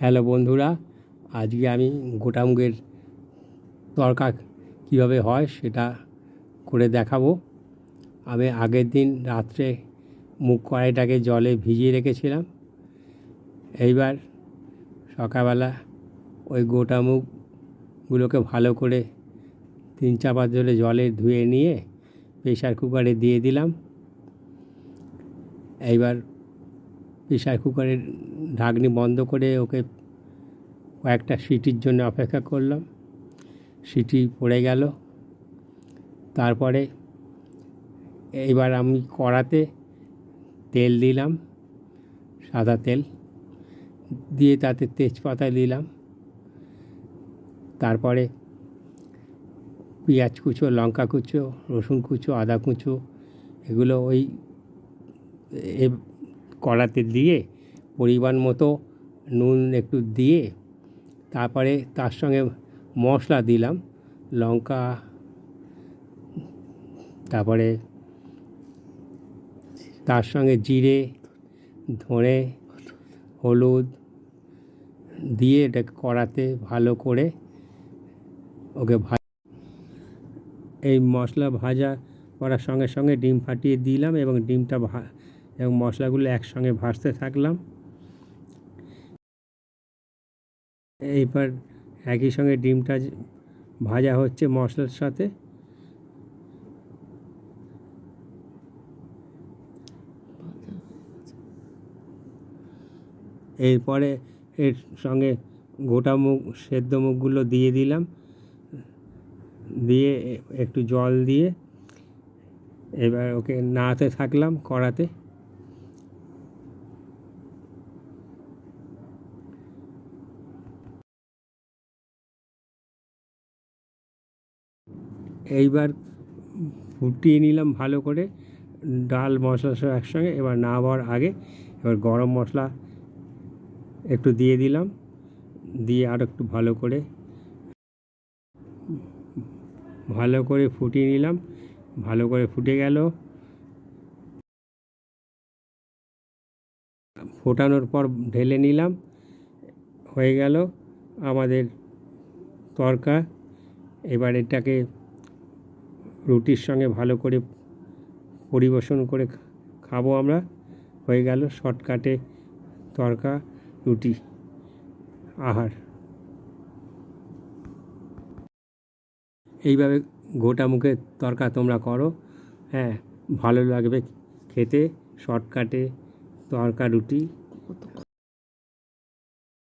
Hello বন্ধুরা, আজকে আমি গোটা মুগের তরকা কীভাবে হয় সেটা করে দেখাবো। আমি আগের দিন রাত্রে মুগ কড়াইটাকে জলে ভিজিয়ে রেখেছিলাম। এইবার সকালবেলা ওই গোটা মুগগুলোকে ভালো করে তিন চাপা ধরে জলে ধুয়ে নিয়ে প্রেশার কুকারে দিয়ে দিলাম। এইবার প্রেশার কুকারের ঢাকনি বন্ধ করে ওকে কয়েকটা সিটির জন্য অপেক্ষা করলাম। সিটি পড়ে গেল। তারপরে এবার আমি কড়াতে তেল দিলাম, সাদা তেল দিয়ে তাতে তেজপাতা দিলাম। তারপরে পেঁয়াজ কুচো, লঙ্কা কুচো, রসুন কুচো, আদা কুচো, এগুলো ওই কড়াতে দিয়ে, পরিমাণ মতো নুন একটু দিয়ে, তারপরে তার সঙ্গে মশলা দিলাম, লঙ্কা, তারপরে তার সঙ্গে জিরে, ধনে, হলুদ দিয়ে এটাকে কড়াতে ভালো করে ওকে এই মশলা ভাজা করার সঙ্গে সঙ্গে ডিম ফাটিয়ে দিলাম এবং ডিমটা এবং মশলাগুলো একসঙ্গে ভাজতে থাকলাম। এইবার একই সঙ্গে ডিমটা ভাজা হচ্ছে মশলার সাথে। এরপরে এর সঙ্গে গোটা মুগ, সেদ্ধ মুখগুলো দিয়ে দিলাম। দিয়ে একটু জল দিয়ে এবার ওকে নাড়াতে থাকলাম কড়াতে। এইবার ফুটিয়ে নিলাম ভালো করে, ডাল মশলা সব একসঙ্গে, এবার নামাবার আগে এবার গরম মশলা একটু দিয়ে দিলাম, দিয়ে আর একটু ভালো করে ভালো করে ফুটিয়ে নিলাম, ভালো করে ফুটে গেল। ফোটানোর পর ঢেলে নিলাম, হয়ে গেল আমাদের তরকা, এবার এটাকে রুটির সঙ্গে ভালো করে পরিবেশন করে খাব আমরা। হয়ে গেল শর্টকাটে তরকা, রুটি, আহার। এইভাবে গোটা মুখে তরকা তোমরা করো। হ্যাঁ ভালো লাগবে খেতে। শর্টকাটে তরকা, রুটি।